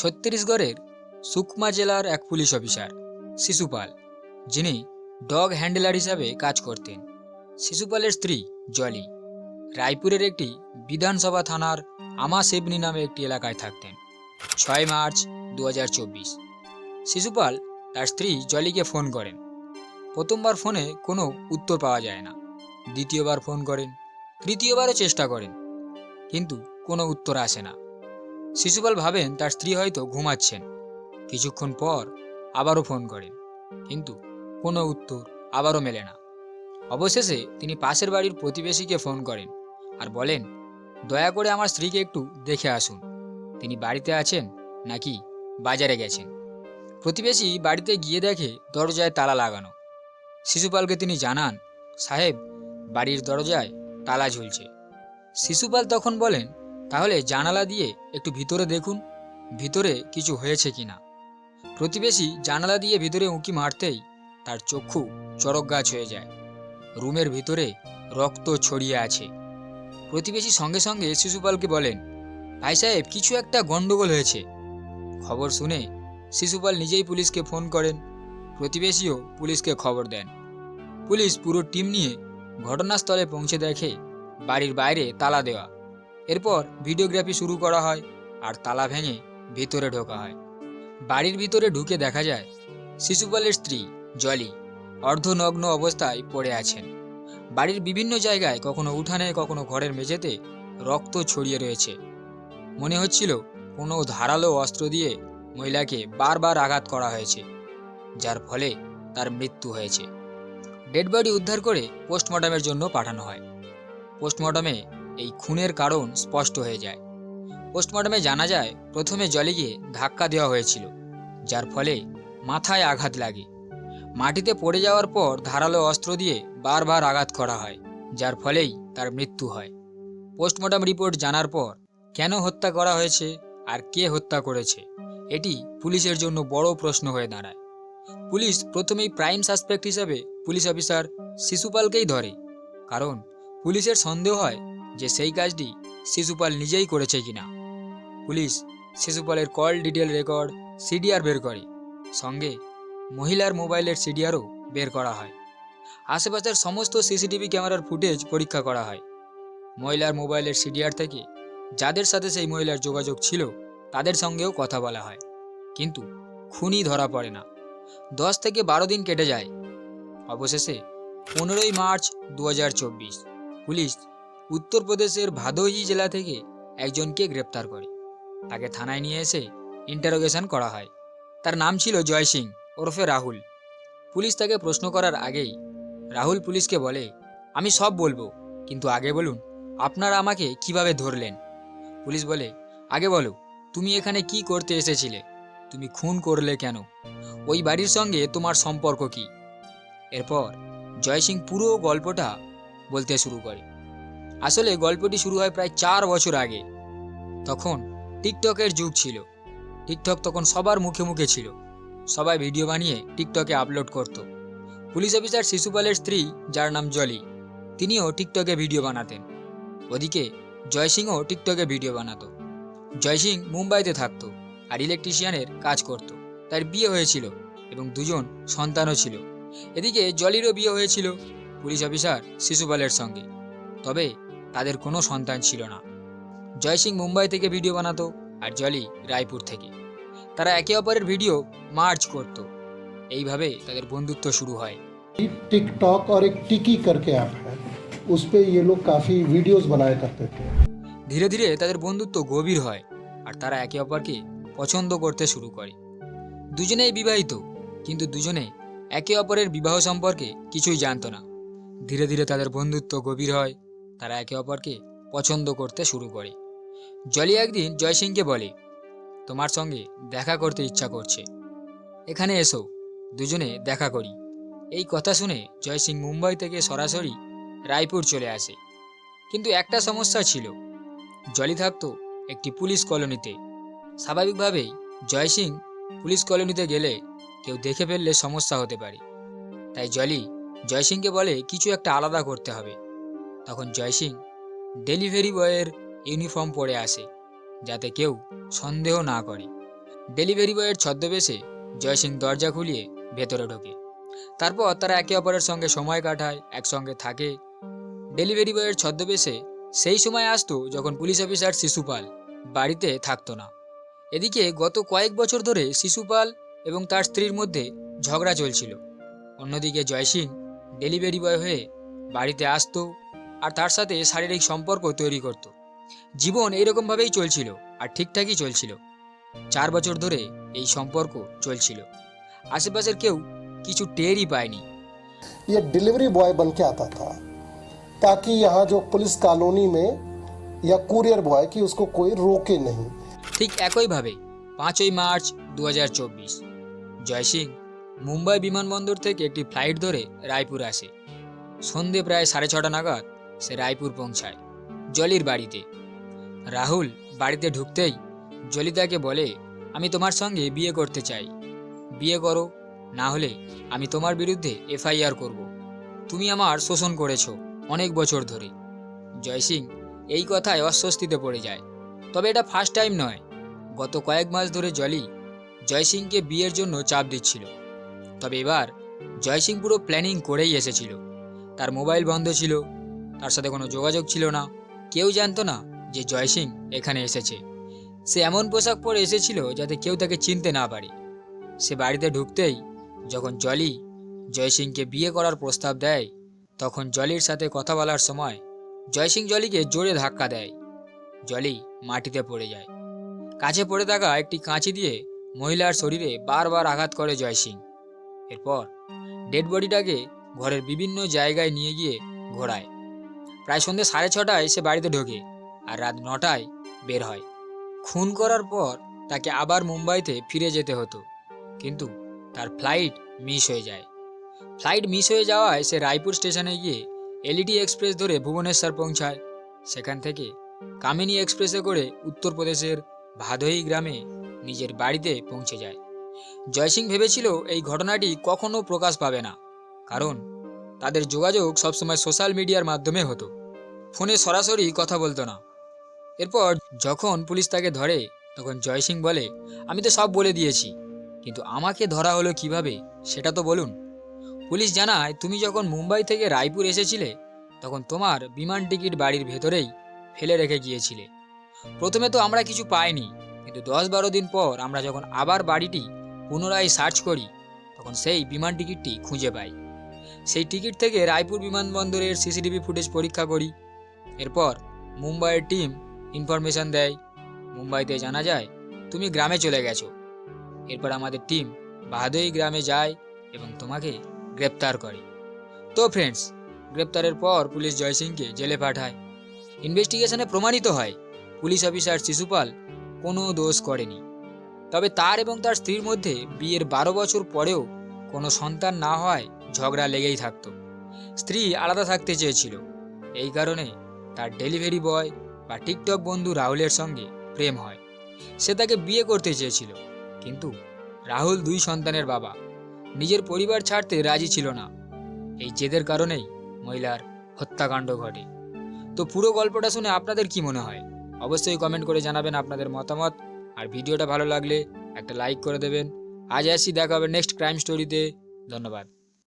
ছত্তিশগড়ের সুকমা জেলার এক পুলিশ অফিসার, শিশুপাল, যিনি ডগ হ্যান্ডেলার হিসাবে কাজ করতেন। শিশুপালের স্ত্রী জলি রায়পুরের একটি বিধানসভা থানার আমা সেবনি নামে একটি এলাকায় থাকতেন। ছয় মার্চ দু হাজার চব্বিশ। শিশুপাল তার স্ত্রী জলিকে ফোন করেন। প্রথমবার ফোনে কোনো উত্তর পাওয়া যায় না। দ্বিতীয়বার ফোন করেন। তৃতীয়বারও চেষ্টা করেন। কিন্তু কোনো উত্তর আসে না। শিশুপাল ভাবেন তার স্ত্রী হয়তো ঘুমাচ্ছেন। কিছুক্ষণ পর আবারও ফোন করেন। কিন্তু কোনো উত্তর আবারও মেলে না। অবশেষে তিনি পাশের বাড়ির প্রতিবেশীকে ফোন করেন আর বলেন, দয়া করে আমার স্ত্রীকে একটু দেখে আসুন। তিনি বাড়িতে আছেন নাকি বাজারে গেছেন? প্রতিবেশী বাড়িতে গিয়ে দেখে দরজায় তালা লাগানো। শিশুপালকে তিনি জানান, সাহেব, বাড়ির দরজায় তালা ঝুলছে। শিশুপাল তখন বলেন তাহলে জানালা দিয়ে একটু ভিতরে দেখুন, ভিতরে কিছু হয়েছে কিনা। প্রতিবেশী জানালা দিয়ে ভিতরে উঁকি মারতেই তার চক্ষু চরক গাছ হয়ে যায়। রুমের ভিতরে রক্ত ছড়িয়ে আছে। প্রতিবেশী সঙ্গে সঙ্গে শিশুপালকে বলেন, ভাই সাহেব, কিছু একটা গণ্ডগোল হয়েছে। খবর শুনে শিশুপাল নিজেই পুলিশকে ফোন করেন। প্রতিবেশীও পুলিশকে খবর দেন। পুলিশ পুরো টিম নিয়ে ঘটনাস্থলে পৌঁছে দেখে বাড়ির বাইরে তালা দেওয়া। এরপর ভিডিওগ্রাফি শুরু করা হয় আর তালা ভেঙে ভিতরে ঢোকা হয়। বাড়ির ভিতরে ঢুকে দেখা যায় শিশুপালের স্ত্রী জলি অর্ধনগ্ন অবস্থায় পড়ে আছেন। বাড়ির বিভিন্ন জায়গায় কখনো উঠানে, কখনো ঘরের মেঝেতে রক্ত ছড়িয়ে রয়েছে। মনে হচ্ছিল কোনো ধারালো অস্ত্র দিয়ে মহিলাকে বারবার আঘাত করা হয়েছে, যার ফলে তার মৃত্যু হয়েছে। ডেড বডি উদ্ধার করে পোস্টমর্টমের জন্য পাঠানো হয়। পোস্টমর্টমে এই খুনের কারণ স্পষ্ট হয়ে যায়। পোস্টমর্টমে জানা যায়, প্রথমে জলিকে ধাক্কা দেওয়া হয়েছিল, যার ফলে মাথায় আঘাত লাগে। মাটিতে পড়ে যাওয়ার পর ধারালো অস্ত্র দিয়ে বারবার আঘাত করা হয়, যার ফলেই তার মৃত্যু হয়। পোস্টমর্টম রিপোর্ট জানার পর কেন হত্যা করা হয়েছে আর কে হত্যা করেছে, এটি পুলিশের জন্য বড় প্রশ্ন হয়ে দাঁড়ায়। পুলিশ প্রথমেই প্রাইম সাসপেক্ট হিসাবে পুলিশ অফিসার শিশুপালকেই ধরে, কারণ পুলিশের সন্দেহ হয় যে সেই কাজটি শিশুপাল নিজেই করেছে কিনা। পুলিশ শিশুপালের কল ডিটেল রেকর্ড, সিডিআর বের করে। সঙ্গে মহিলার মোবাইলের সিডিআরও বের করা হয়। আশেপাশের সমস্ত সিসিটিভি ক্যামেরার ফুটেজ পরীক্ষা করা হয়। মহিলার মোবাইলের সিডিআর থেকে যাদের সাথে সেই মহিলার যোগাযোগ ছিল, তাদের সঙ্গেও কথা বলা হয়। কিন্তু খুনি ধরা পড়ে না। দশ থেকে বারো দিন কেটে যায়। অবশেষে পনেরোই মার্চ দু হাজার চব্বিশ পুলিশ উত্তরপ্রদেশের ভাদোহি জেলা থেকে একজনকে গ্রেপ্তার করে। তাকে থানায় নিয়ে এসে ইন্টারোগেশন করা হয়। তার নাম ছিল জয় সিং, ওরফে রাহুল। পুলিশ তাকে প্রশ্ন করার আগেই রাহুল পুলিশকে বলে, আমি সব বলব, কিন্তু আগে বলুন, আপনারা আমাকে কীভাবে ধরলেন? পুলিশ বলে, আগে বলো, তুমি এখানে কি করতে এসেছিলে? তুমি খুন করলে কেন? ওই বাড়ির সঙ্গে তোমার সম্পর্ক কি? এরপর জয় সিং পুরো গল্পটা বলতে শুরু করে। আসলে গল্পটি শুরু হয় প্রায় চার বছর আগে। তখন টিকটকের যুগ ছিল। টিকটক তখন সবার মুখে মুখে ছিল। সবাই ভিডিও বানিয়ে টিকটকে আপলোড করত। পুলিশ অফিসার শিশুপালের স্ত্রী, যার নাম জলি, তিনিও টিকটকে ভিডিও বানাতেন। ওদিকে জয় সিংও টিকটকে ভিডিও বানাতো। জয় সিং মুম্বাইতে থাকতো আর ইলেকট্রিশিয়ানের কাজ করত। তার বিয়ে হয়েছিল এবং দুজন সন্তানও ছিল। এদিকে জলিরও বিয়ে হয়েছিল পুলিশ অফিসার শিশুপালের সঙ্গে। তবে তাদের কোনো সন্তান ছিল না জয় সিং মুম্বাই থেকে ভিডিও বানাতো আর জলি রায়পুর থেকে তারা একে অপরের ভিডিও মার্চ করত এইভাবে তাদের বন্ধুত্ব শুরু হয় टिकटॉक और एक टिकी करके ऐप है उस पे ये लोग काफ़ी वीडियोस बनाया करते थे ধীরে ধীরে তাদের বন্ধুত্ব গভীর হয় আর তারা একে অপরকে পছন্দ করতে শুরু করে দুজনেই বিবাহিত কিন্তু দুজনে একে অপরের বিবাহ সম্পর্কে কিছুই জানতো না ধীরে ধীরে তাদের বন্ধুত্ব গভীর হয় তারা একে অপরকে পছন্দ করতে শুরু করে। জলি একদিন জয় সিংকে বলে, তোমার সঙ্গে দেখা করতে ইচ্ছা করছে। এখানে এসো, দুজনে দেখা করি। এই কথা শুনে জয় সিং মুম্বাই থেকে সরাসরি রায়পুর চলে আসে। কিন্তু একটা সমস্যা ছিল, জলি থাকতো একটি পুলিশ কলোনিতে। স্বাভাবিকভাবেই জয় সিং পুলিশ কলোনিতে গেলে কেউ দেখে ফেললে সমস্যা হতে পারে। তাই জলি জয় সিংকে বলে, কিছু একটা আলাদা করতে হবে। তখন জয় সিং ডেলিভারি বয়ের ইউনিফর্ম পরে আসে, যাতে কেউ সন্দেহ না করে। ডেলিভারি বয়ের ছদ্মবেশে জয়সিং দরজা খুলিয়ে ভেতরে ঢোকে। তারপর তারা একে অপরের সঙ্গে সময় কাটায়, একসঙ্গে থাকে। ডেলিভারি বয়ের ছদ্মবেশে সেই সময় আসতো যখন পুলিশ অফিসার শিশুপাল বাড়িতে থাকতো না। এদিকে গত কয়েক বছর ধরে শিশুপাল এবং তার স্ত্রীর মধ্যে ঝগড়া চলছিল। অন্যদিকে জয়সিং ডেলিভারি বয় হয়ে বাড়িতে আসতো আর তার সাথে শারীরিক সম্পর্ক তৈরি করত জীবন এইরকমভাবেই চলছিল আর ঠিকঠাকই চলছিল চার বছর ধরে এই সম্পর্ক চলছিল আশেপাশের কেউ কিছু টেরই পায়নি ये डिलीवरी बॉय बन के आता था ताकि यहाँ जो पुलिस कॉलोनी में या कुरियर बॉय कि उसको कोई रोके नहीं ঠিক একইভাবে পাঁচই মার্চ দু জয় সিং মুম্বাই বিমানবন্দর থেকে একটি ফ্লাইট ধরে রায়পুর আসে সন্ধে প্রায় সাড়ে ছটা নাগাদ সে রায়পুর পৌঁছায়। জলির বাড়িতে। রাহুল বাড়িতে ঢুকতেই জলি তাকে বলে, আমি তোমার সঙ্গে বিয়ে করতে চাই। বিয়ে করো, না হলে আমি তোমার বিরুদ্ধে এফআইআর করব। তুমি আমার শোষণ করেছ অনেক বছর ধরে। জয় সিং এই কথায় অস্বস্তিতে পড়ে যায়। তবে এটা ফার্স্ট টাইম নয়। গত কয়েক মাস ধরে জলি জয়সিংকে বিয়ের জন্য চাপ দিচ্ছিল। তবে এবার জয়সিং পুরো প্ল্যানিং করেই এসেছিল। তার মোবাইল বন্ধ ছিল। তার সাথে কোনো যোগাযোগ ছিল না। কেউ জানতো না যে জয়সিং এখানে এসেছে। সে এমন পোশাক পরে এসেছিল যাতে কেউ তাকে চিনতে না পারে। সে বাড়িতে ঢুকতেই যখন জলি জয়সিংকে বিয়ে করার প্রস্তাব দেয়, তখন জলির সাথে কথা বলার সময় জয়সিং জলিকে জোরে ধাক্কা দেয়। জলি মাটিতে পড়ে যায়। কাছে পড়ে থাকা একটি কাঁচি দিয়ে মহিলার শরীরে বারবার আঘাত করে জয় সিং। এরপর ডেড বডিটাকে ঘরের বিভিন্ন জায়গায় নিয়ে গিয়ে ঘোরায়। প্রায় সন্ধ্যে সাড়ে ছটায় সে বাড়িতে ঢোকে আর রাত নটায় বের হয়। খুন করার পর তাকে আবার মুম্বাইতে ফিরে যেতে হতো। কিন্তু তার ফ্লাইট মিস হয়ে যায়। ফ্লাইট মিস হয়ে যাওয়ায় সে রায়পুর স্টেশনে গিয়ে এলইডি এক্সপ্রেস ধরে ভুবনেশ্বর পৌঁছায়। সেখান থেকে কামিনী এক্সপ্রেসে করে উত্তরপ্রদেশের ভাদোই গ্রামে নিজের বাড়িতে পৌঁছে যায়। জয়সিং ভেবেছিল এই ঘটনাটি কখনো প্রকাশ পাবে না, কারণ তাদের যোগাযোগ সবসময় সোশ্যাল মিডিয়ার মাধ্যমে হতো। ফোনে সরাসরি কথা বলতো না। এরপর যখন পুলিশ তাকে ধরে, তখন জয়সিং বলে, আমি তো সব বলে দিয়েছি, কিন্তু আমাকে ধরা হলো কীভাবে, সেটা তো বলুন। পুলিশ জানায়, তুমি যখন মুম্বাই থেকে রায়পুর এসেছিলে, তখন তোমার বিমান টিকিট বাড়ির ভেতরেই ফেলে রেখে গিয়েছিলে। প্রথমে তো আমরা কিছু পাইনি, কিন্তু দশ বারো দিন পর আমরা যখন আবার বাড়িটি পুনরায় সার্চ করি, তখন সেই বিমান টিকিটটি খুঁজে পাই। সেই টিকিট থেকে রায়পুর বিমানবন্দরের সিসিটিভি ফুটেজ পরীক্ষা করি এরপর মুম্বাইয়ের টিম ইনফরমেশন দেয়, মুম্বাইতে জানা যায় তুমি গ্রামে চলে গেছো। এরপর আমাদের টিম বাহাদুই গ্রামে যায় এবং তোমাকে গ্রেপ্তার করে। তো ফ্রেন্ডস গ্রেপ্তারের পর পুলিশ জয়সিংকে জেলে পাঠায়। ইনভেস্টিগেশনে প্রমাণিত হয়, পুলিশ অফিসার শিশুপাল কোনো দোষ করেনি। তবে তার এবং তার স্ত্রীর মধ্যে বিয়ের বারো বছর পরেও কোনো সন্তান না হয় ঝগড়া লেগেই থাকতো। স্ত্রী আলাদা থাকতে চেয়েছিল। এই কারণে তার ডেলিভারি বয় বা টিকটক বন্ধু রাহুলের সঙ্গে প্রেম হয়। সে তাকে বিয়ে করতে চেয়েছিল। কিন্তু রাহুল দুই সন্তানের বাবা। নিজের পরিবার ছাড়তে রাজি ছিল না। এই জেদের কারণেই মহিলার হত্যাকাণ্ড ঘটে। তো পুরো গল্পটা শুনে আপনাদের কি মনে হয়? অবশ্যই কমেন্ট করে জানাবেন আপনাদের মতামত। আর ভিডিওটা ভালো লাগলে একটা লাইক করে দেবেন। আজ আসি, দেখা হবে নেক্সট ক্রাইম স্টোরিতে ধন্যবাদ।